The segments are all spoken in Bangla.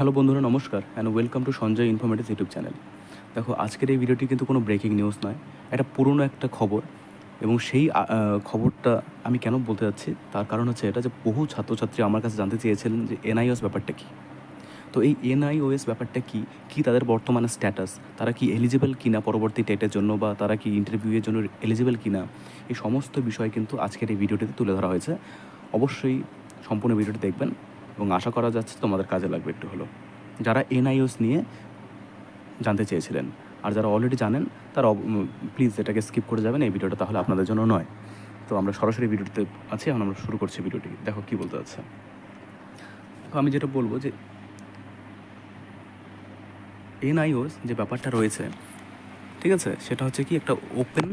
হ্যালো বন্ধুরা, নমস্কার and welcome to Sanjay informative YouTube channel. দেখো, আজকের এই ভিডিওটি কিন্তু কোনো ব্রেকিং নিউজ নয়, এটা পুরনো একটা খবর, এবং সেই খবরটা আমি কেন বলতে যাচ্ছি? তার কারণ হচ্ছে এটা যে বহু ছাত্রছাত্রী আমার কাছে জানতে চেয়েছিলেন যে এনআইওএস ব্যাপারটা কী। তো এই এনআইওএস ব্যাপারটা কী? কী তাদের বর্তমানে স্ট্যাটাস তারা কি এলিজিবল কিনা পরবর্তী টেটের জন্য, বা তারা কি ইন্টারভিউয়ের জন্য এলিজিবল কিনা? এই সমস্ত বিষয় কিন্তু আজকের এই ভিডিওটিতে তুলে ধরা হয়েছে। অবশ্যই সম্পূর্ণ ভিডিওটি দেখবেন। এবং আশা করা যাচ্ছে তোমাদের কাজে লাগবে একটু হলো যারা এনআইওএস নিয়ে জানতে চেয়েছিলেন আর যারা অলরেডি জানেন, তারা প্লিজ এটাকে স্কিপ করে যাবেন, এই ভিডিওটা তাহলে আপনাদের জন্য নয়। তো আমরা সরাসরি ভিডিওটিতে আছি, এখন আমরা শুরু করছি ভিডিওটি। দেখো কী বলতে যাচ্ছে তো আমি যেটা বলব যে এনআইওস যে ব্যাপারটা রয়েছে, ঠিক আছে? সেটা হচ্ছে কি, একটা ওপেন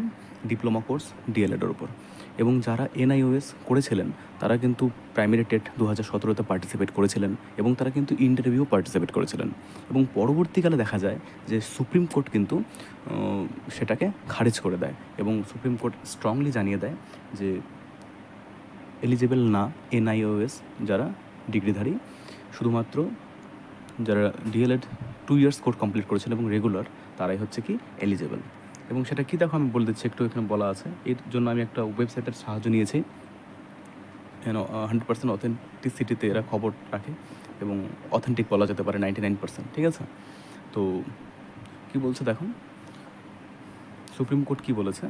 ডিপ্লোমা কোর্স ডিএলএডের উপর। এবং যারা এনআইওএস করেছিলেন, তারা কিন্তু প্রাইমারি টেট দু হাজার সতেরোতে পার্টিসিপেট করেছিলেন এবং তারা কিন্তু ইন্টারভিউ পার্টিসিপেট করেছিলেন। এবং পরবর্তীকালে দেখা যায় যে সুপ্রিম কোর্ট কিন্তু সেটাকে খারিজ করে দেয় এবং সুপ্রিম কোর্ট স্ট্রংলি জানিয়ে দেয় যে এলিজিবল না এনআইওএস যারা ডিগ্রিধারী, শুধুমাত্র যারা DElEd two years course complete করেছেন এবং রেগুলার তারাই হচ্ছে কি এলিজেবল এবং সেটা কী দেখো আমি বলে দিচ্ছি একটু এখানে বলা আছে। এর জন্য আমি একটা ওয়েবসাইটের সাহায্য নিয়েছি। কেন হান্ড্রেড পার্সেন্ট অথেন্টিসিটিতে এরা খবর রাখে এবং অথেন্টিক বলা যেতে পারে নাইনটি নাইন পার্সেন্ট ঠিক আছে? তো, কী বলছে দেখো? সুপ্রিম কোর্ট কী বলেছে?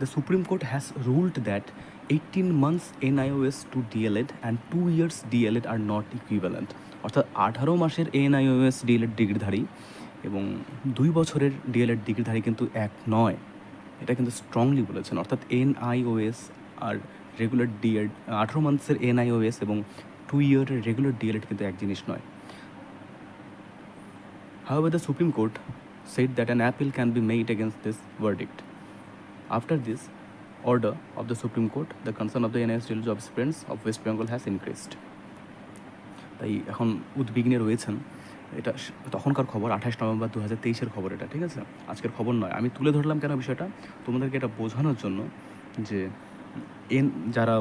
The Supreme Court has ruled that 18 months NIOS to DLED and 2 years DLED are not equivalent অর্থাৎ আঠারো মাসের এনআইওএস ডিএলএড ডিগ্রিধারী এবং দুই বছরের ডিএলএড ডিগ্রিধারী কিন্তু এক নয় এটা কিন্তু স্ট্রংলি বলেছেন অর্থাৎ এনআইওএস আর রেগুলার ডিএড আঠারো মান্থসের এনআইওএস এবং টু ইয়ারের রেগুলার ডিএলএড কিন্তু এক জিনিস নয় However, the Supreme Court said that an appeal can be made against this verdict. After this order of the Supreme Court, the concern of the NISTL job Friends of West Bengal has increased. তাই এখন উদ্বিগ্নে রয়েছেন। এটা তখনকার খবর আঠাশ নভেম্বর দু হাজার তেইশের খবর এটা ঠিক আছে? আজকের খবর নয়। আমি তুলে ধরলাম কেন বিষয়টা? তোমাদেরকে এটা বোঝানোর জন্য যে এন যারা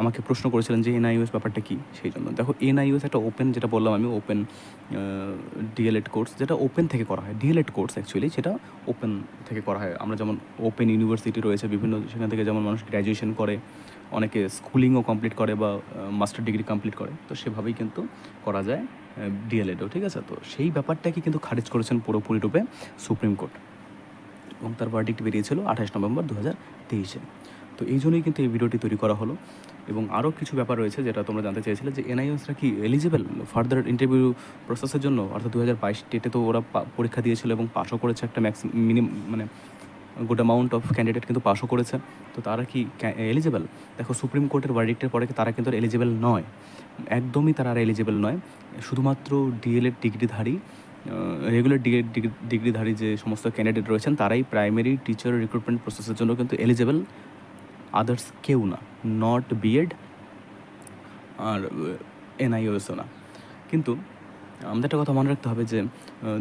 আমাকে প্রশ্ন করেছিলেন যে এনআইওএস ব্যাপারটা কী, সেই জন্য। দেখো, এনআইওএস একটা ওপেন যেটা বললাম আমি ওপেন ডিএলএড কোর্স যেটা ওপেন থেকে করা হয় ডিএলএড কোর্স অ্যাকচুয়ালি সেটা ওপেন থেকে করা হয়। আমরা যেমন ওপেন ইউনিভার্সিটি রয়েছে, বিভিন্ন সেখান থেকে যেমন মানুষ গ্র্যাজুয়েশন করে, অনেকে স্কুলিংও কমপ্লিট করে বা মাস্টার ডিগ্রি কমপ্লিট করে, তো সেভাবেই কিন্তু করা যায় ডিএলএডও ঠিক আছে? তো সেই ব্যাপারটাকে কিন্তু খারিজ করেছেন পুরোপুরি রূপে সুপ্রিম কোর্ট। এবং তার ভার্ডিক্ট বেরিয়েছিল আঠাশ নভেম্বর দু হাজার তেইশে। তো এই জন্যই কিন্তু এই ভিডিওটি তৈরি করা হলো। এবং আরও কিছু ব্যাপার রয়েছে যেটা তোমরা জানতে চেয়েছিলে যে এনআইএসরা কি এলিজিবল ফার্দার ইন্টারভিউ প্রসেসের জন্য? অর্থাৎ দু হাজার বাইশ ডেটে তো ওরা পরীক্ষা দিয়েছিল এবং পাশও করেছে একটা ম্যাক্স মিনিমাম মানে গুড অ্যামাউন্ট অফ ক্যান্ডিডেট কিন্তু পাশও করেছে। তো তারা কি এলিজিবল দেখো, সুপ্রিম কোর্টের ভার্ডিক্টের পরে তারা কিন্তু এলিজিবল নয়? একদমই তারা আর এলিজিবল নয়। শুধুমাত্র ডিএলএড ডিগ্রিধারী রেগুলার ডিগ্রিধারী যে সমস্ত ক্যান্ডিডেট রয়েছেন, তারাই প্রাইমারি টিচার রিক্রুটমেন্ট প্রসেসের জন্য কিন্তু এলিজিবল আদার্স কেউ না নট বিএড আর এনআইওএসও না। কিন্তু আমাদের একটা কথা মনে রাখতে হবে যে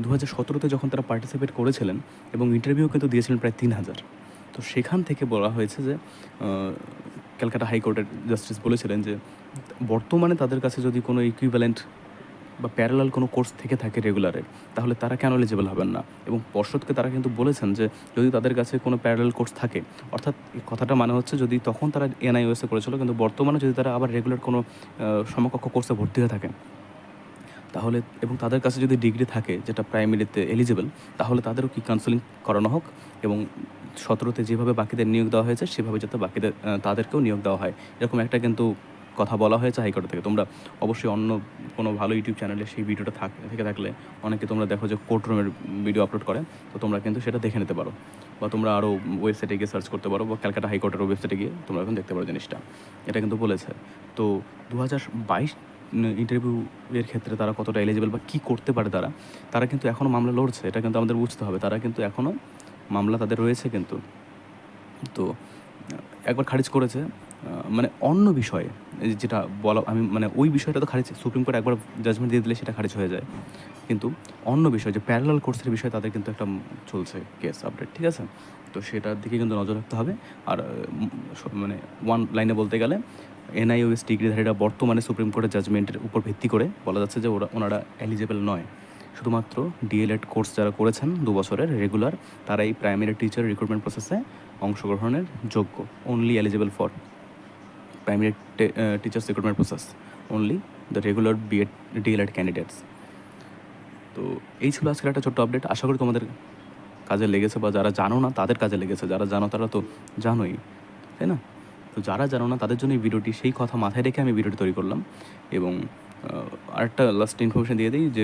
দু হাজার সতেরোতে যখন তারা পার্টিসিপেট করেছিলেন এবং ইন্টারভিউ কিন্তু দিয়েছিলেন প্রায় তিন হাজার, তো সেখান থেকে বলা হয়েছে যে ক্যালকাটা হাইকোর্টের জাস্টিস বলেছিলেন যে, বর্তমানে তাদের কাছে যদি কোনো ইকুইভ্যালেন্ট বা প্যারালাল কোনো কোর্স থেকে থাকে রেগুলারের তাহলে তারা কেন এলিজিবল হবেন না? এবং পর্ষদকে তারা কিন্তু বলেছেন যে, যদি তাদের কাছে কোনো প্যারালাল কোর্স থাকে, অর্থাৎ কথাটা মানে হচ্ছে যদি তখন তারা এনআইওএসে করেছিল, কিন্তু বর্তমানে যদি তারা আবার রেগুলার কোনো সমকক্ষ কোর্সে ভর্তি হয়ে থাকে তাহলে এবং তাদের কাছে যদি ডিগ্রি থাকে, যেটা প্রাইমারিতে এলিজিবল তাহলে তাদেরও কি কাউন্সেলিং করানো হোক? এবং সতেরোতে যেভাবে বাকিদের নিয়োগ দেওয়া হয়েছে, সেভাবে যাতে বাকিদের তাদেরকেও নিয়োগ দেওয়া হয়। এরকম একটা কিন্তু কথা বলা হয়েছে হাইকোর্ট থেকে। তোমরা অবশ্যই অন্য কোনো ভালো ইউটিউব চ্যানেলে সেই ভিডিওটা থাক, থেকে থাকলে অনেকে তোমরা দেখো যে কোর্ট রুমের ভিডিও আপলোড করে, তো তোমরা কিন্তু সেটা দেখে নিতে পারো। বা তোমরা আরও ওয়েবসাইটে গিয়ে সার্চ করতে পারো, বা ক্যালকাটা হাইকোর্টের ওয়েবসাইটে গিয়ে তোমরা এখন দেখতে পারো জিনিসটা। এটা কিন্তু বলেছে। তো দু হাজার বাইশ ইন্টারভিউ এর ক্ষেত্রে তারা কতটা এলিজিবল বা কী করতে পারে তারা তারা কিন্তু এখনও মামলা লড়ছে। এটা কিন্তু আমাদের বুঝতে হবে। তারা কিন্তু এখনও মামলা তাদের রয়েছে কিন্তু। তো একবার খারিজ করেছে। মানে অন্য বিষয়ে যেটা বলা, আমি মানে ওই বিষয়টা তো খারিজ, সুপ্রিম কোর্ট একবার জাজমেন্ট দিয়ে দিলে সেটা খারিজ হয়ে যায়। কিন্তু অন্য বিষয়, যে প্যারালাল কোর্সের বিষয়ে তাদের কিন্তু একটা চলছে কেস আপডেট ঠিক আছে? তো সেটার দিকে কিন্তু নজর রাখতে হবে। আর মানে ওয়ান লাইনে বলতে গেলে এনআইওএস ডিগ্রিধারীরা বর্তমানে সুপ্রিম কোর্টের জাজমেন্টের উপর ভিত্তি করে বলা যাচ্ছে যে ওরা, ওনারা এলিজেবল নয়। শুধুমাত্র ডিএলএড কোর্স যারা করেছেন দু বছরের রেগুলার তারা এই প্রাইমারি টিচার রিক্রুটমেন্ট প্রসেসে অংশগ্রহণের যোগ্য only eligible for primary teachers recruitment process only the regular BEd DElEd candidates তো এই ছিল আজকের একটা ছোট্ট আপডেট আশা করি তোমাদের কাজে লেগেছে বা যারা জানো না, তাদের কাজে লেগেছে। যারা জানো, তারা তো জানোই, তাই না? তো যারা জানো না, তাদের জন্য এই ভিডিওটি, সেই কথা মাথায় রেখে আমি ভিডিওটি তৈরি করলাম। এবং আরেকটা লাস্ট ইনফরমেশন দিয়ে দিই যে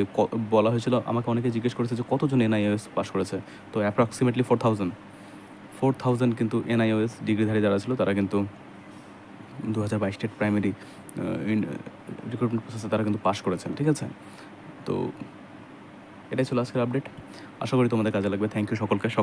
বলা হয়েছিল, আমাকে অনেকে জিজ্ঞেস করেছে যে, কতজন এনআইওএস পাস করেছে? তো approximately four thousand four thousand কিন্তু এনআইওএস ডিগ্রিধারী যারা ছিল, তারা কিন্তু দু হাজার বাইশ স্টেট প্রাইমারি রিক্রুটমেন্ট প্রসেসে তারা কিন্তু পাশ করেছেন, ঠিক আছে? তো এটাই ছিল আজকের আপডেট আশা করি তোমাদের কাজে লাগবে। থ্যাংক ইউ সকলকে। সকল